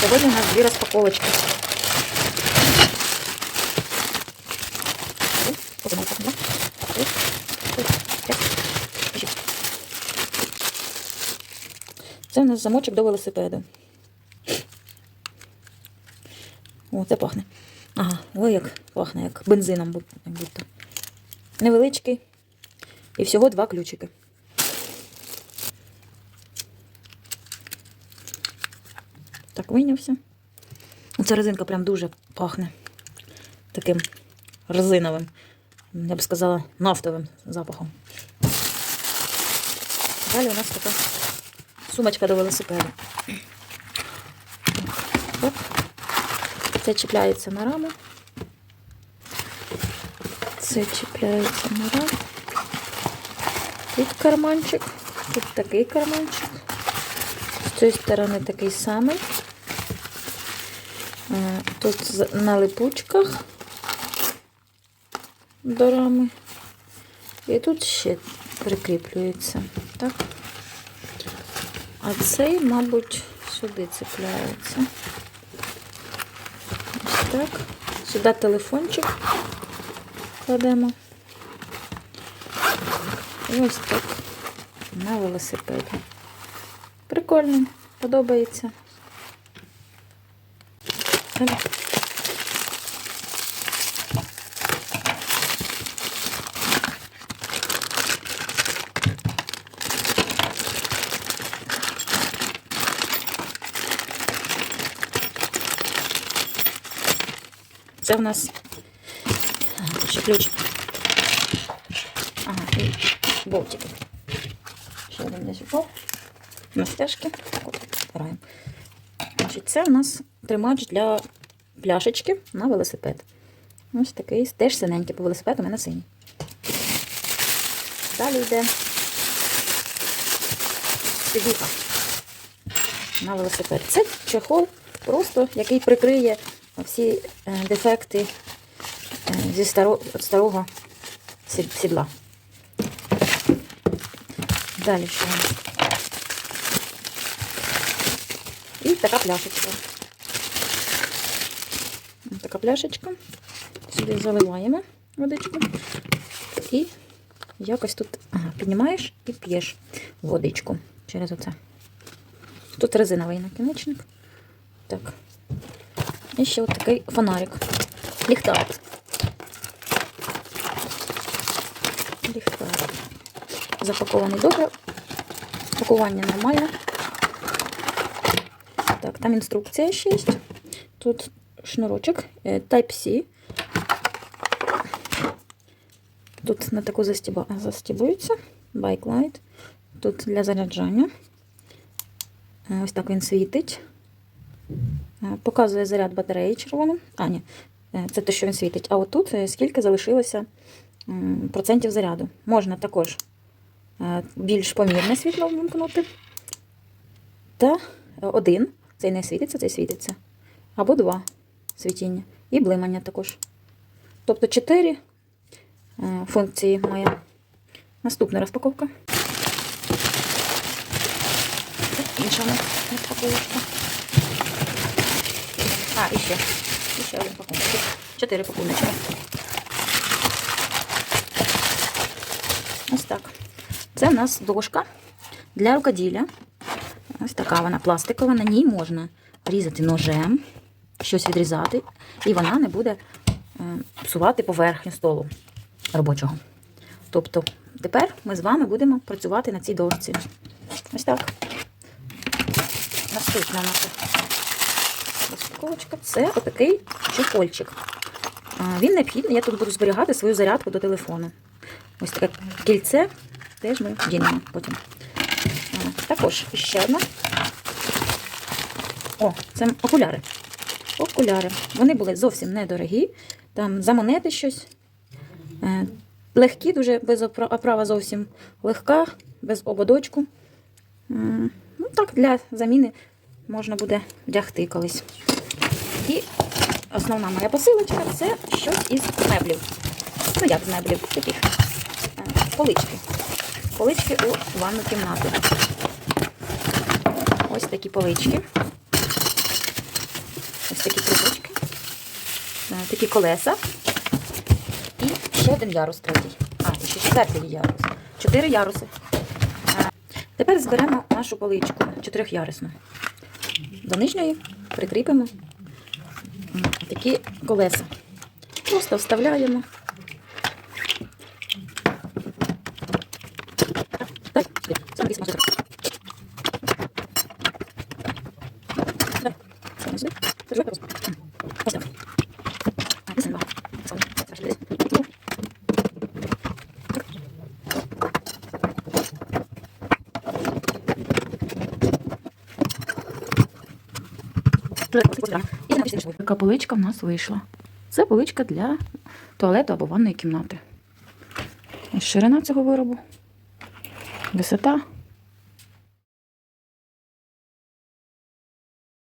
Сьогодні у нас дві розпаковочки. Це у нас замочок до велосипеду. О, це пахне. Ага, ой, як пахне, як бензином як будто. Невеличкий. І всього два ключики. Так, вийнявся. Ця резинка прям дуже пахне таким резиновим, я б сказала, нафтовим запахом. Далі у нас така сумочка до велосипеду. Так. Це чіпляється на раму. Це чіпляється на раму. Тут карманчик, тут такий карманчик. З цієї сторони такий самий. Е, Тут на липучках до рами. І тут ще прикріплюється. Так. А цей, мабуть, сюди цепляється. Ось так. Сюди телефончик кладемо. І ось так на велосипеді. Прикольно, подобається. Далі. Це в нас ще ключ. Ага, і болтики. Ще один десь упав. На граємо. Значить, це у нас тримач для пляшечки на велосипед. Ось такий, теж синенький по велосипеду, у мене синій. Далі йде сидіка на велосипед. Це чехол, просто який прикриє всі е, дефекти е, зі старо, від старого сідла. Далі що? І така пляшечка. Така пляшечка. Сюди заливаємо водичку. І якось тут ага, піднімаєш і п'єш водичку через оце. Тут резиновий накінечник. Так. І ще от такий фонарик. Ліхтарик. Ліхтарик. Запакований добре. Пакування нормальне. Так, там інструкція ще є. Тут шнурочок е, Type-C. Тут на таку застіба... застібується. Байклайт. Тут для заряджання. Е, Ось так він світить. Е, Показує заряд батареї червоним. А, ні, це те, що він світить. А отут скільки залишилося процентів заряду. Можна також більш помірне світло вимкнути. Та один. Цей не світиться, цей світиться. Або два світіння. І блимання також. Тобто чотири е, функції має. Наступна розпаковка. Інша розпаковочка. А, і ще. І ще один пакуночок. Чотири пакуночки. Ось так. Це в нас дошка для рукоділля. Ось така вона пластикова. На ній можна різати ножем, щось відрізати, і вона не буде е, псувати поверхню столу робочого. Тобто, тепер ми з вами будемо працювати на цій дошці. Ось так. Наступна наша розпаковочка це отакий чехольчик. Він необхідний, я тут буду зберігати свою зарядку до телефону. Ось таке кільце теж ми дінемо потім. Також ще одна. О, це окуляри. Окуляри. Вони були зовсім недорогі. Там за монети щось. Е, Легкі, дуже без оправа зовсім легка, без ободочку. Ну, так, для заміни можна буде вдягти колись. І основна моя посилочка це щось із меблів. Ну, як з меблів, таких е, полички. Полички у ванну кімнату. Ось такі полички. Ось такі трубочки, е, такі колеса. І ще один ярус третій. А, ще четвертий ярус. Чотири яруси. Е, Тепер зберемо нашу поличку чотирьохярусну. До нижньої прикріпимо такі колеса. Просто вставляємо. Так, це десь може так. Так, це сюди. Це ж просто. Ось так. А, це небагато. Це це ж десь. Така поличка в нас вийшла. Це поличка для туалету або ванної кімнати. Ширина цього виробу, висота